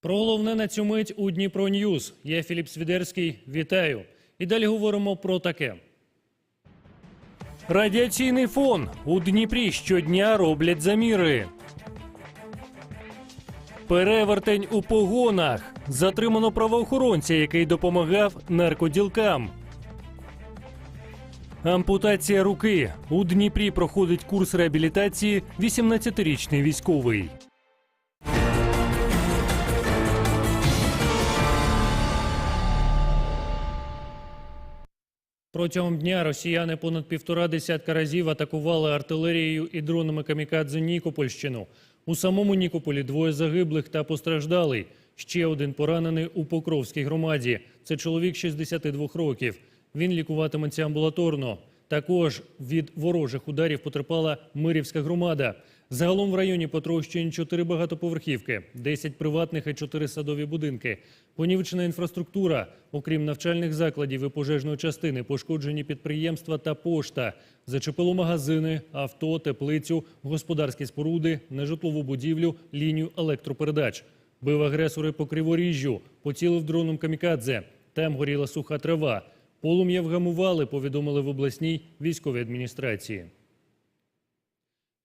Про головне на цю мить у Дніпро Ньюз. Я Філіп Свідерський. Вітаю. І далі говоримо про таке. Радіаційний фон у Дніпрі щодня роблять заміри. Перевертень у погонах. Затримано правоохоронця, який допомагав наркоділкам. Ампутація руки. У Дніпрі проходить курс реабілітації 18-річний військовий. Протягом дня росіяни понад півтора десятка разів атакували артилерією і дронами камікадзе Нікопольщину. У самому Нікополі двоє загиблих та постраждалий. Ще один поранений у Покровській громаді. Це чоловік 62 років. Він лікуватиметься амбулаторно. Також від ворожих ударів потерпала Мирівська громада. Загалом в районі потрощені 4 багатоповерхівки, 10 приватних і 4 садові будинки. Понівечена інфраструктура, окрім навчальних закладів і пожежної частини, пошкоджені підприємства та пошта. Зачепило магазини, авто, теплицю, господарські споруди, нежитлову будівлю, лінію електропередач. Бив агресори по криворіжжю, поцілив дроном камікадзе. Там горіла суха трава. Полум'я вгамували, повідомили в обласній військовій адміністрації.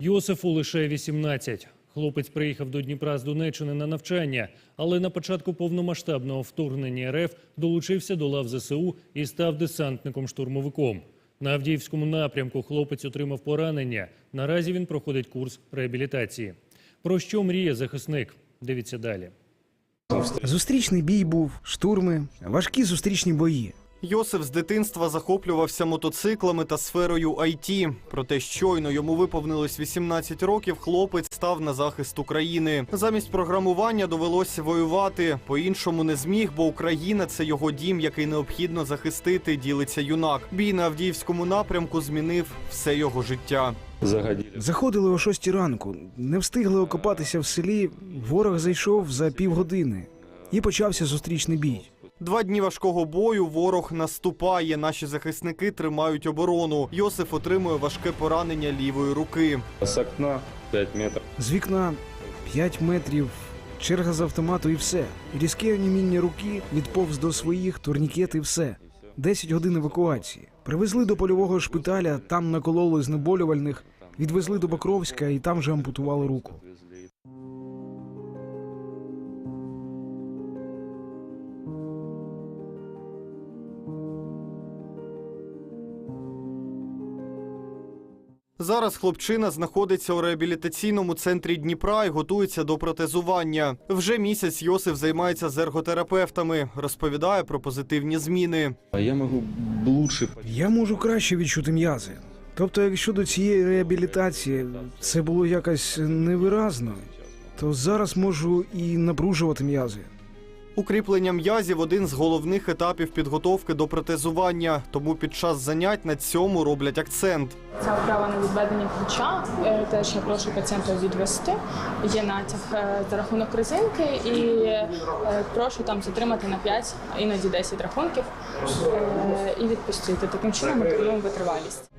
Йосифу лише 18. Хлопець приїхав до Дніпра з Донеччини на навчання, але на початку повномасштабного вторгнення РФ долучився до лав ЗСУ і став десантником-штурмовиком. На Авдіївському напрямку хлопець отримав поранення. Наразі він проходить курс реабілітації. Про що мріє захисник? Дивіться далі. Зустрічний бій був, штурми, важкі зустрічні бої. Йосиф з дитинства захоплювався мотоциклами та сферою IT. Проте щойно йому виповнилось 18 років. Хлопець став на захист України. Замість програмування довелося воювати. По-іншому не зміг, бо Україна це його дім, який необхідно захистити. Ділиться юнак. Бій на Авдіївському напрямку змінив все його життя. Заходили о шостій ранку, не встигли окопатися в селі. Ворог зайшов за півгодини і почався зустрічний бій. Два дні важкого бою. Ворог наступає. Наші захисники тримають оборону. Йосиф отримує важке поранення лівої руки. С окна 5 метров. З вікна 5 метрів, черга з автомату і все. Різке оніміння руки відповз до своїх, турнікет і все. 10 годин евакуації. Привезли до польового шпиталя, там накололи знеболювальних, відвезли до Покровська і там же ампутували руку. Зараз хлопчина знаходиться у реабілітаційному центрі Дніпра і готується до протезування. Вже місяць Йосиф займається з ерготерапевтами, розповідає про позитивні зміни. А я могу лучше Я можу краще відчути м'язи. Тобто, якщо до цієї реабілітації це було якось невиразно, то зараз можу і напружувати м'язи. Укріплення м'язів один з головних етапів підготовки до протезування. Тому під час занять на цьому роблять акцент. Ця вправа на відведення плеча. Е, Теж я прошу пацієнта відвести. Є натяг е, за рахунок резинки і е, прошу там затримати на 5, іноді 10 рахунків і відпустити. Таким чином ми тренуємо витривалість.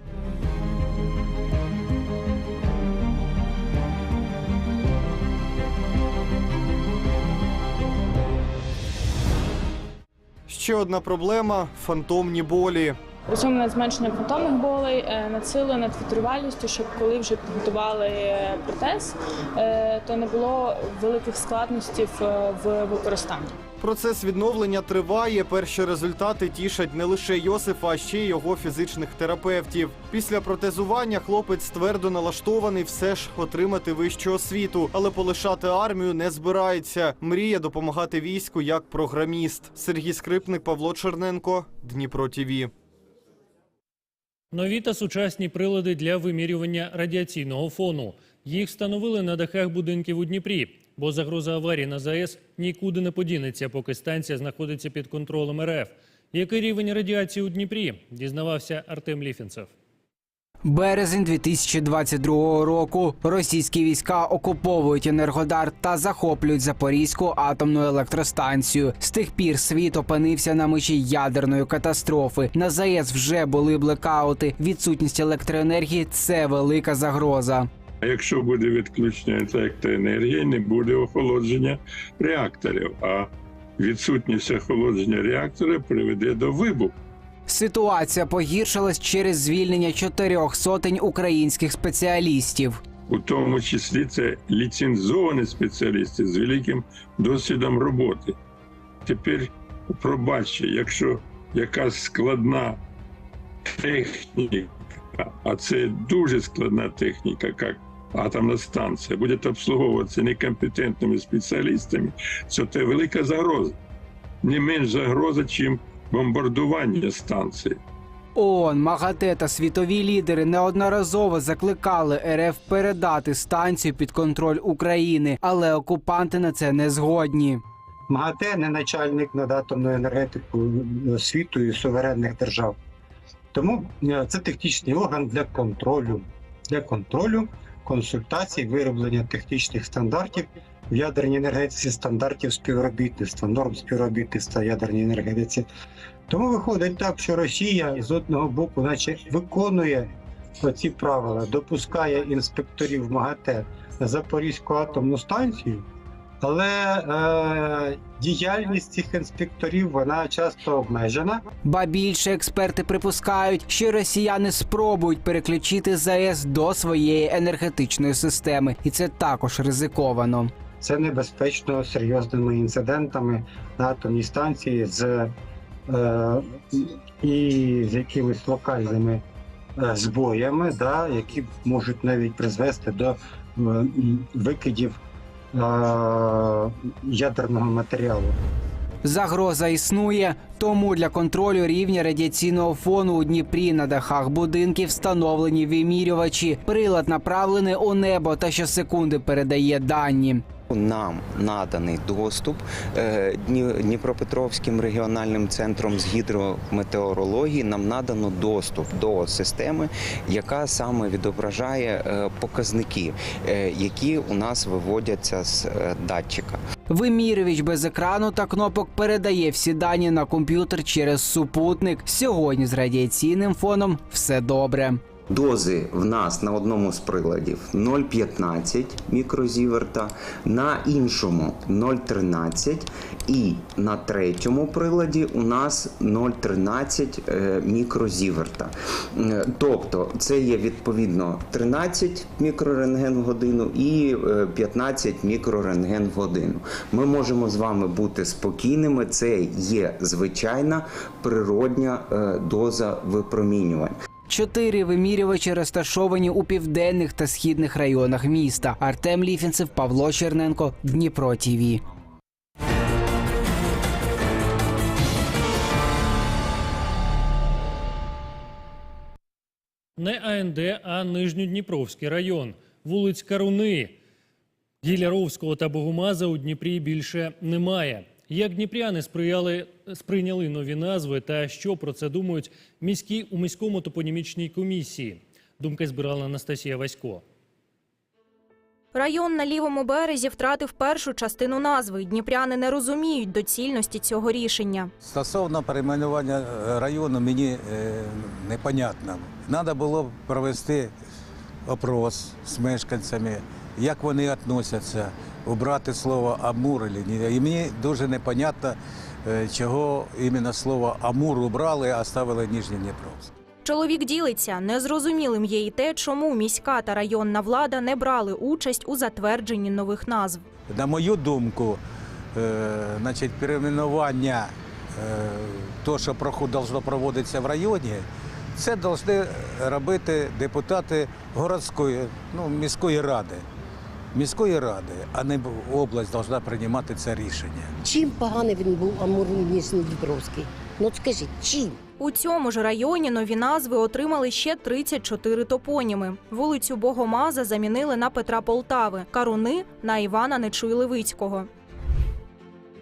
Ще одна проблема фантомні болі. Працюємо над зменшенням фантомних болей, е, над силою, над витривалістю, щоб коли вже підготували е, протез, е, то не було великих складностей в використанні. Процес відновлення триває. Перші результати тішать не лише Йосифа, а ще й його фізичних терапевтів. Після протезування хлопець твердо налаштований все ж отримати вищу освіту, але полишати армію не збирається. Мріє допомагати війську як програміст. Сергій Скрипник, Павло Черненко, Дніпро ТІВІ. Нові та сучасні прилади для вимірювання радіаційного фону. Їх встановили на дахах будинків у Дніпрі, бо загроза аварії на ЗАЕС нікуди не подінеться, поки станція знаходиться під контролем РФ. Який рівень радіації у Дніпрі? Дізнавався Артем Ліфінцев. Березень 2022 року російські війська окуповують Енергодар та захоплюють Запорізьку атомну електростанцію. З тих пір світ опинився на межі ядерної катастрофи. На ЗАЕС вже були блекаути. Відсутність електроенергії це велика загроза. А якщо буде відключення електроенергії, не буде охолодження реакторів. А відсутність охолодження реактора приведе до вибуху. Ситуація погіршилась через звільнення чотирьох сотень українських спеціалістів. У тому числі це ліцензовані спеціалісти з великим досвідом роботи. Тепер пробачте, якщо якась складна техніка, а це дуже складна техніка, як атомна станція, буде обслуговуватися некомпетентними спеціалістами, то це велика загроза. Не менш загроза, ніж бомбардування станції. ООН, МАГАТЕ та світові лідери неодноразово закликали РФ передати станцію під контроль України, але окупанти на це не згодні. МАГАТЕ не начальник над атомною енергетикою світу і суверенних держав. Тому е, це технічний орган для контролю, для контролю, консультацій, вироблення технічних стандартів в ядерній енергетиці, стандартів співробітництва, норм співробітництва в ядерній енергетиці. Тому виходить так, що Росія з одного боку, наче виконує ці правила, допускає інспекторів МАГАТЕ на Запорізьку атомну станцію. Але е, діяльність цих інспекторів вона часто обмежена. Ба більше експерти припускають, що росіяни спробують переключити ЗАЕС до своєї енергетичної системи, і це також ризиковано. Це небезпечно серйозними інцидентами на атомній станції з е, і з якимись локальними е, збоями, да, які можуть навіть призвести до викидів ядерного матеріалу. Загроза існує, тому для контролю рівня радіаційного фону у Дніпрі на дахах будинків встановлені вимірювачі. Прилад направлений у небо та щосекунди передає дані. Нам наданий доступ е, Дніпропетровським регіональним центром з гідрометеорології. Нам надано доступ до системи, яка саме відображає е, показники, е, які у нас виводяться з датчика. Вимірювач без екрану та кнопок передає всі дані на комп'ютер через супутник. Сьогодні з радіаційним фоном все добре. Дози в нас на одному з приладів 0,15 мікрозіверта, на іншому 0,13 і на третьому приладі у нас 0,13 е, мікрозіверта. Е, Тобто це є відповідно 13 мікрорентген в годину і е, 15 мікрорентген в годину. Ми можемо з вами бути спокійними. Це є звичайна природня е, доза випромінювань. Чотири вимірювачі розташовані у південних та східних районах міста. Артем Ліфінцев, Павло Черненко, Дніпро ТІВІ. Не АНД, а Нижньодніпровський район. Вулиць Каруни, Гіляровського та Богомаза у Дніпрі більше немає. Як дніпряни сприяли, сприйняли нові назви та що про це думають міські у міському топонімічній комісії? Думки збирала Анастасія Васько. Район на лівому березі втратив першу частину назви. Дніпряни не розуміють доцільності цього рішення. Стосовно перейменування е, району мені е, непонятно. Треба було провести опрос з мешканцями, як вони відносяться, убрати слово Амур чи ні. І мені дуже непонятно, е, чого іменно слово Амур убрали, а ставили Нижній Дніпровськ. Чоловік ділиться, незрозумілим є і те, чому міська та районна влада не брали участь у затвердженні нових назв. На мою думку, е, значить, перейменування е, то, що должно проводитися в районі, це повинні робити депутати городської, ну, міської ради. Міської ради, а не область повинна приймати це рішення. Чим поганий він був Амур Нижньодніпровський? Ну скажіть, чим? У цьому ж районі нові назви отримали ще 34 топоніми. Вулицю Богомаза замінили на Петра Полтави, Каруни на Івана Нечуй-Левицького.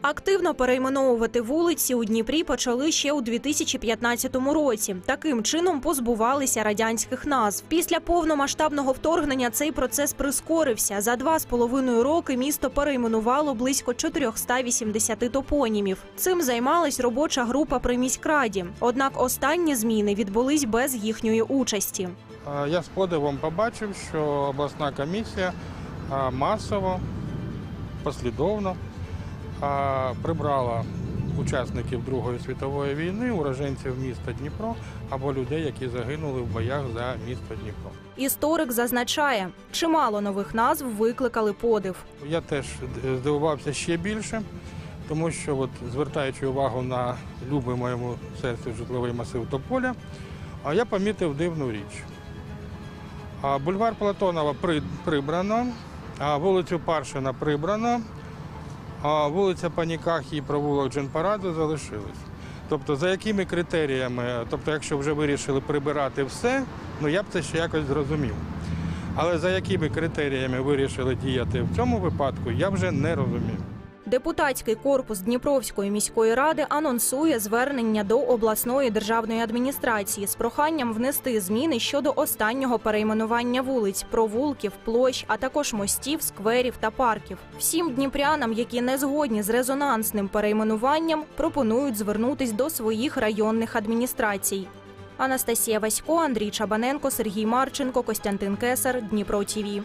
Активно перейменовувати вулиці у Дніпрі почали ще у 2015 році. Таким чином позбувалися радянських назв. Після повномасштабного вторгнення цей процес прискорився. За два з половиною роки місто перейменувало близько 480 топонімів. Цим займалась робоча група при міськраді. Однак останні зміни відбулись без їхньої участі. я з подивом побачив, що обласна комісія масово, послідовно е, прибрала учасників Другої світової війни, уроженців міста Дніпро або людей, які загинули в боях за місто Дніпро. Історик зазначає, чимало нових назв викликали подив. Я теж здивувався ще більше, тому що, от, звертаючи увагу на любий моєму серцю житловий масив Тополя, а я помітив дивну річ. Бульвар Платонова при- прибрано, а вулицю Паршина прибрано, а вулиця Паніках і провулок Джинпараду залишились. Тобто, за якими критеріями, тобто, якщо вже вирішили прибирати все, ну я б це ще якось зрозумів. Але за якими критеріями вирішили діяти в цьому випадку, я вже не розумію. Депутатський корпус Дніпровської міської ради анонсує звернення до обласної державної адміністрації з проханням внести зміни щодо останнього перейменування вулиць, провулків, площ, а також мостів, скверів та парків. Всім дніпрянам, які не згодні з резонансним перейменуванням, пропонують звернутись до своїх районних адміністрацій. Анастасія Васько, Андрій Чабаненко, Сергій Марченко, Костянтин Кесар, Дніпро ТІВІ.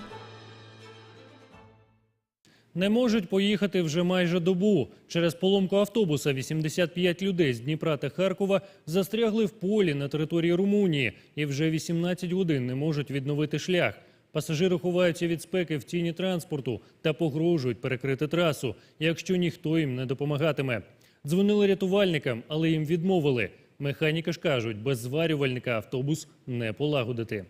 Не можуть поїхати вже майже добу. Через поломку автобуса 85 людей з Дніпра та Харкова застрягли в полі на території Румунії і вже 18 годин не можуть відновити шлях. Пасажири ховаються від спеки в тіні транспорту та погрожують перекрити трасу, якщо ніхто їм не допомагатиме. Дзвонили рятувальникам, але їм відмовили. Механіки ж кажуть, без зварювальника автобус не полагодити.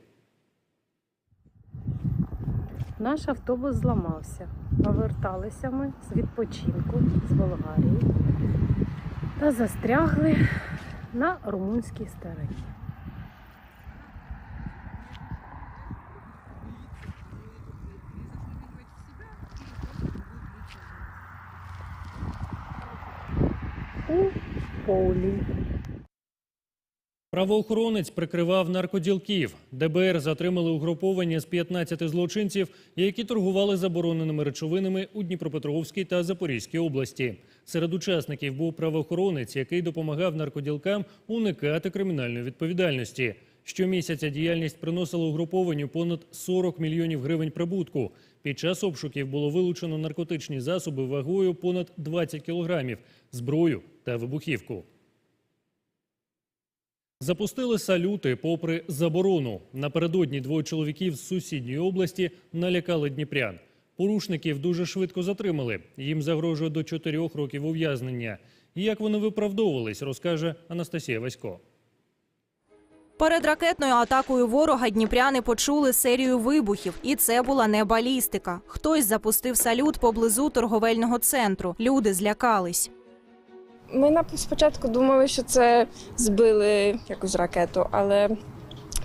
Наш автобус зламався. Поверталися ми з відпочинку з Болгарії та застрягли на румунській стороні. У полі. Правоохоронець прикривав наркоділків. ДБР затримали угруповання з 15 злочинців, які торгували забороненими речовинами у Дніпропетровській та Запорізькій області. Серед учасників був правоохоронець, який допомагав наркоділкам уникати кримінальної відповідальності. Щомісяця діяльність приносила угрупованню понад 40 мільйонів гривень прибутку. Під час обшуків було вилучено наркотичні засоби вагою понад 20 кілограмів, зброю та вибухівку. Запустили салюти попри заборону. Напередодні двоє чоловіків з сусідньої області налякали дніпрян. Порушників дуже швидко затримали. Їм загрожує до чотирьох років ув'язнення. Як вони виправдовувались, розкаже Анастасія Васько. Перед ракетною атакою ворога дніпряни почули серію вибухів, і це була не балістика. Хтось запустив салют поблизу торговельного центру. Люди злякались. Ми на- спочатку думали, що це збили якусь ракету, але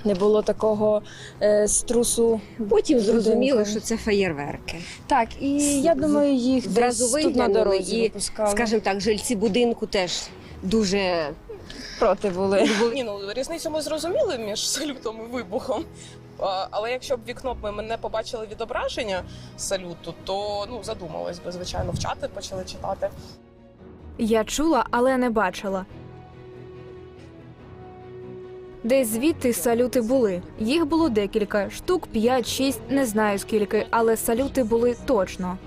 не було такого е, струсу. Потім будинку. зрозуміло, що це феєрверки. Так, і я думаю, їх десь тут на дорозі і, випускали. скажімо так, жильці будинку теж дуже проти були. Ні, ну різницю ми зрозуміли між салютом і вибухом. А, Але якщо б вікно б ми не побачили відображення салюту, то ну задумались би, звичайно, в чати почали читати. Я чула, але не бачила. Десь звідти салюти були. Їх було декілька, штук 5-6, не знаю скільки, але салюти були точно.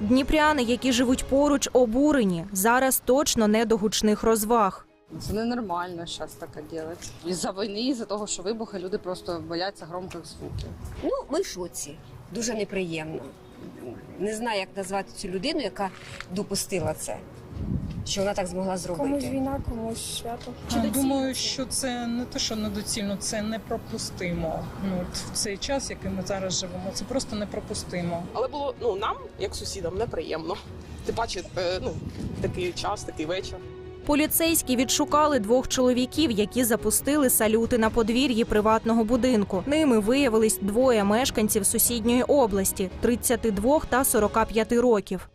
Дніпряни, які живуть поруч, обурені. Зараз точно не до гучних розваг. Це ненормально зараз таке робити. Із-за війни, із-за того, що вибухи, люди просто бояться громких звуків. Ну, ми в шоці. Дуже неприємно. Не знаю, як назвати цю людину, яка допустила це, що вона так змогла зробити. Комусь війна, комусь свято. Думаю, що це не те, що недоцільно, це непропустимо. Ну от в цей час, який ми зараз живемо, це просто непропустимо. Але було ну нам, як сусідам, неприємно. Ти бачиш, е, ну такий час, такий вечір. Поліцейські відшукали двох чоловіків, які запустили салюти на подвір'ї приватного будинку. Ними виявились двоє мешканців сусідньої області 32 та 45 років.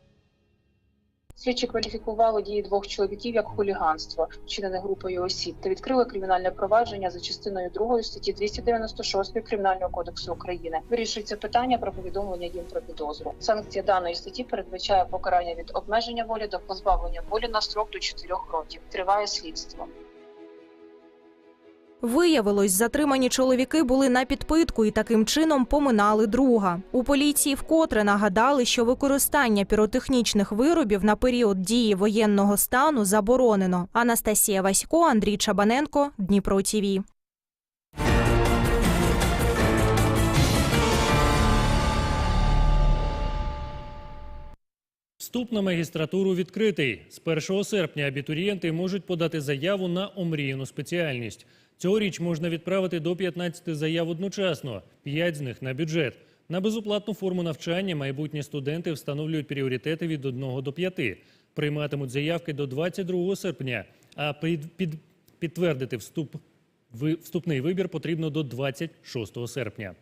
Слідчі кваліфікували дії двох чоловіків як хуліганство, вчинене групою осіб, та відкрили кримінальне провадження за частиною 2 статті 296 Кримінального кодексу України. Вирішується питання про повідомлення їм про підозру. Санкція даної статті передбачає покарання від обмеження волі до позбавлення волі на строк до 4 років. Триває слідство. Виявилось, затримані чоловіки були на підпитку і таким чином поминали друга. У поліції вкотре нагадали, що використання піротехнічних виробів на період дії воєнного стану заборонено. Анастасія Васько, Андрій Чабаненко, Дніпро ТІВІ. Вступ на магістратуру відкритий. З 1 серпня абітурієнти можуть подати заяву на омріяну спеціальність. Цьогоріч можна відправити до 15 заяв одночасно, 5 з них на бюджет. На безоплатну форму навчання майбутні студенти встановлюють пріоритети від 1 до 5. Прийматимуть заявки до 22 серпня, а під, під, підтвердити вступ, ви- вступний вибір потрібно до 26 серпня.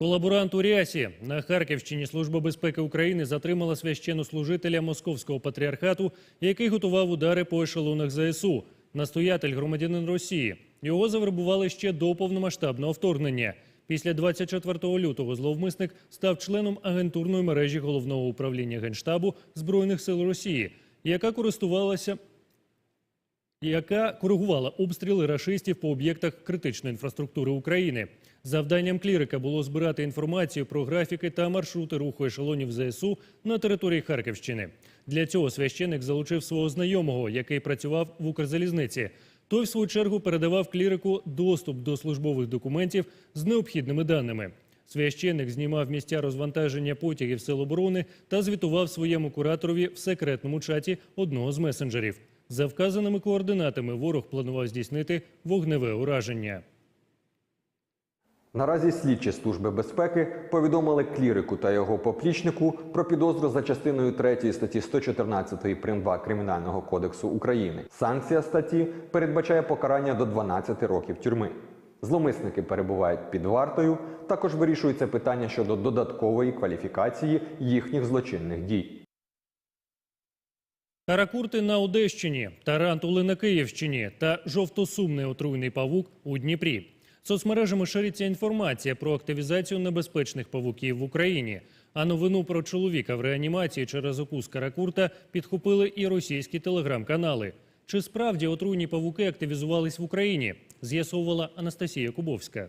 Колаборант у Рясі на Харківщині Служба безпеки України затримала священнослужителя Московського патріархату, який готував удари по ешелонах ЗСУ. Настоятель громадянин Росії. Його завербували ще до повномасштабного вторгнення. Після 24 лютого зловмисник став членом агентурної мережі головного управління генштабу збройних сил Росії, яка користувалася яка коригувала обстріли рашистів по об'єктах критичної інфраструктури України. Завданням клірика було збирати інформацію про графіки та маршрути руху ешелонів ЗСУ на території Харківщини. Для цього священик залучив свого знайомого, який працював в Укрзалізниці. Той, в свою чергу, передавав клірику доступ до службових документів з необхідними даними. Священник знімав місця розвантаження потягів сил оборони та звітував своєму кураторові в секретному чаті одного з месенджерів. За вказаними координатами ворог планував здійснити вогневе ураження. Наразі слідчі служби безпеки повідомили клірику та його поплічнику про підозру за частиною 3 статті 114 прим. 2 Кримінального кодексу України. Санкція статті передбачає покарання до 12 років тюрми. Зломисники перебувають під вартою. Також вирішується питання щодо додаткової кваліфікації їхніх злочинних дій. Каракурти на Одещині, тарантули на Київщині та жовтосумний отруйний павук у Дніпрі. Соцмережами шириться інформація про активізацію небезпечних павуків в Україні. А новину про чоловіка в реанімації через укус каракурта підхопили і російські телеграм-канали. Чи справді отруйні павуки активізувались в Україні? З'ясовувала Анастасія Кубовська.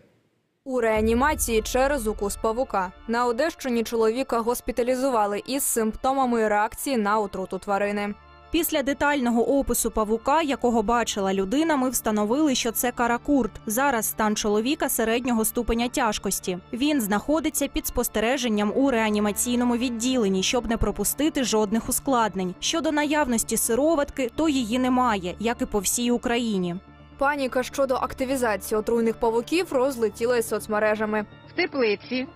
У реанімації через укус павука на Одещині чоловіка госпіталізували із симптомами реакції на отруту тварини. Після детального опису павука, якого бачила людина, ми встановили, що це каракурт. Зараз стан чоловіка середнього ступеня тяжкості. Він знаходиться під спостереженням у реанімаційному відділенні, щоб не пропустити жодних ускладнень. Щодо наявності сироватки, то її немає, як і по всій Україні. Паніка щодо активізації отруйних павуків розлетілась соцмережами. В теплиці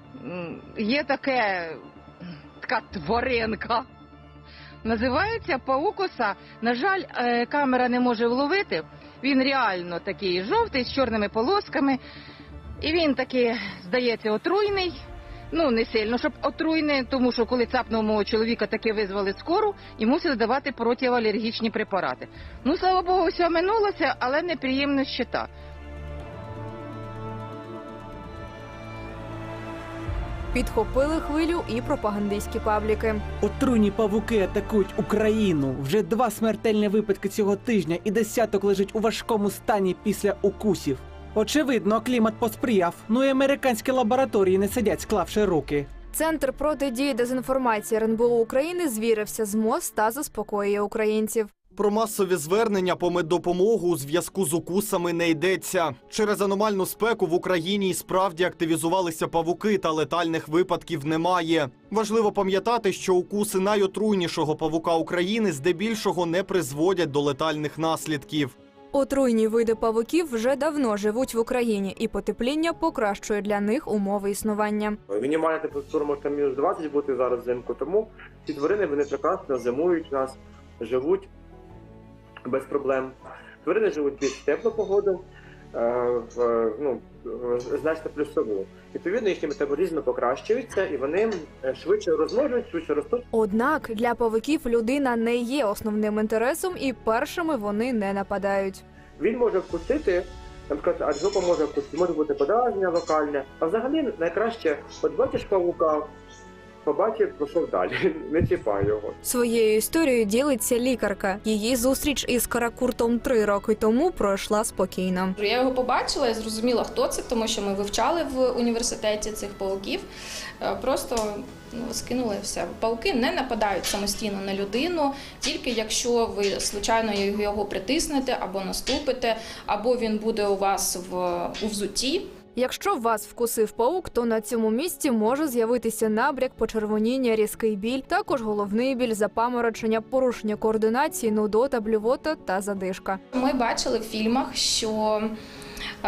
є таке, така тваринка. Називається паукоса. На жаль, е, камера не може вловити. Він реально такий жовтий з чорними полосками. І він такий, здається, отруйний. Ну, не сильно, щоб отруйний, тому що коли цапнув мого чоловіка, таки визвали скору і мусили давати протиалергічні препарати. Ну, слава Богу, все минулося, але неприємно щита. Підхопили хвилю і пропагандистські пабліки. Отруйні павуки атакують Україну. Вже два смертельні випадки цього тижня, і десяток лежить у важкому стані після укусів. Очевидно, клімат посприяв. Ну і американські лабораторії не сидять, склавши руки. Центр протидії дезінформації РНБО України звірився з МОЗ та заспокоює українців. Про масові звернення по меддопомогу у зв'язку з укусами не йдеться. Через аномальну спеку в Україні і справді активізувалися павуки, та летальних випадків немає. Важливо пам'ятати, що укуси найотруйнішого павука України здебільшого не призводять до летальних наслідків. Отруйні види павуків вже давно живуть в Україні, і потепління покращує для них умови існування. Мінімальна температура може мінус 20 бути зараз взимку, тому ці тварини вони прекрасно зимують у нас, живуть без проблем. Тварини живуть під теплу погоду, е, в, ну, значно плюсову. Відповідно, їхні метаболізми покращуються і вони е, швидше розмножують, швидше ростуть. Однак для павуків людина не є основним інтересом, і першими вони не нападають. Він може вкусити, наприклад, аджопа може вкусити, може бути подразнення локальне. А взагалі найкраще, от бачиш павука, побачив, пішов далі. Не чіпай його. Своєю історією ділиться лікарка. Її зустріч із каракуртом три роки тому пройшла спокійно. Я його побачила, я зрозуміла, хто це, тому що ми вивчали в університеті цих пауків. Е, Просто ну, скинули все. Пауки не нападають самостійно на людину, тільки якщо ви случайно його притиснете або наступите, або він буде у вас в у взутті. Якщо вас вкусив паук, то на цьому місці може з'явитися набряк, почервоніння, різкий біль, також головний біль, запаморочення, порушення координації, нудота, блювота та задишка. Ми бачили в фільмах, що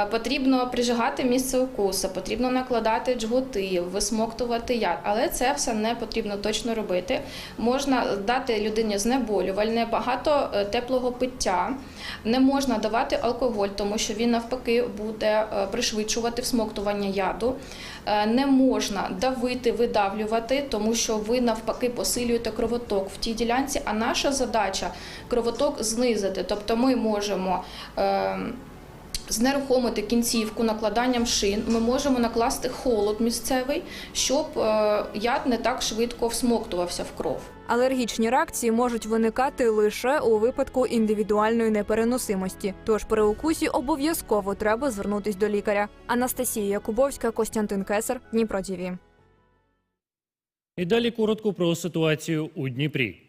потрібно прижигати місце укусу, потрібно накладати джгути, висмоктувати яд, але це все не потрібно точно робити. Можна дати людині знеболювальне, багато е, теплого пиття. Не можна давати алкоголь, тому що він навпаки буде е, пришвидшувати всмоктування яду. Е, Не можна давити, видавлювати, тому що ви навпаки посилюєте кровоток в тій ділянці. А наша задача кровоток знизити. Тобто ми можемо. Знерухомити кінцівку накладанням шин, ми можемо накласти холод місцевий, щоб е, яд не так швидко всмоктувався в кров. Алергічні реакції можуть виникати лише у випадку індивідуальної непереносимості. Тож при укусі обов'язково треба звернутись до лікаря. Анастасія Якубовська, Костянтин Кесар, Дніпро ТІВІ. І далі коротко про ситуацію у Дніпрі.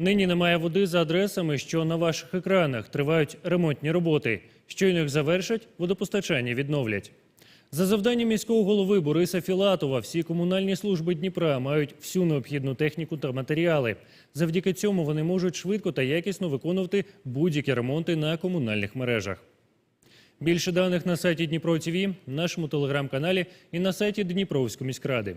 Нині немає води за адресами, що на ваших екранах тривають ремонтні роботи. Щойно їх завершать, водопостачання відновлять. За завданням міського голови Бориса Філатова, всі комунальні служби Дніпра мають всю необхідну техніку та матеріали. Завдяки цьому вони можуть швидко та якісно виконувати будь-які ремонти на комунальних мережах. Більше даних на сайті Дніпро ТВ, нашому телеграм-каналі і на сайті Дніпровської міськради.